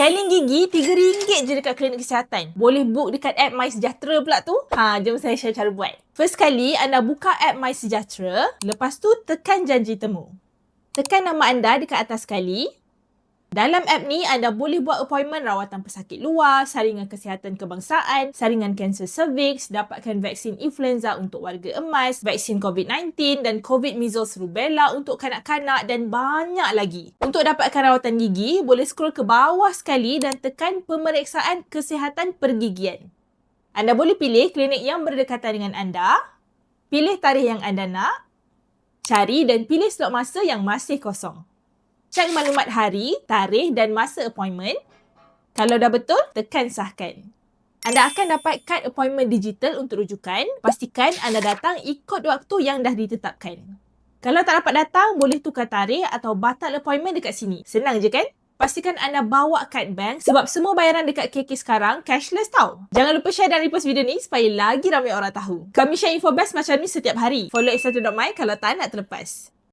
Scaling gigi RM3 je dekat klinik kesihatan. Boleh book dekat app My Sejahtera pula tu. Ha, jom saya share cara buat. First kali, anda buka app My Sejahtera. Lepas tu, tekan janji temu. Tekan nama anda dekat atas sekali. Dalam app ni, anda boleh buat appointment rawatan pesakit luar, saringan kesihatan kebangsaan, saringan kanser cervix, dapatkan vaksin influenza untuk warga emas, vaksin COVID-19 dan COVID measles rubella untuk kanak-kanak dan banyak lagi. Untuk dapatkan rawatan gigi, boleh scroll ke bawah sekali dan tekan pemeriksaan kesihatan pergigian. Anda boleh pilih klinik yang berdekatan dengan anda, pilih tarikh yang anda nak, cari dan pilih slot masa yang masih kosong. Cek maklumat hari, tarikh dan masa appointment. Kalau dah betul, tekan sahkan. Anda akan dapat kad appointment digital untuk rujukan. Pastikan anda datang ikut waktu yang dah ditetapkan. Kalau tak dapat datang, boleh tukar tarikh atau batal appointment dekat sini. Senang je kan? Pastikan anda bawa kad bank sebab semua bayaran dekat KK sekarang cashless tau. Jangan lupa share dan repost video ni supaya lagi ramai orang tahu. Kami share info best macam ni setiap hari. Follow x1.my kalau tak nak terlepas.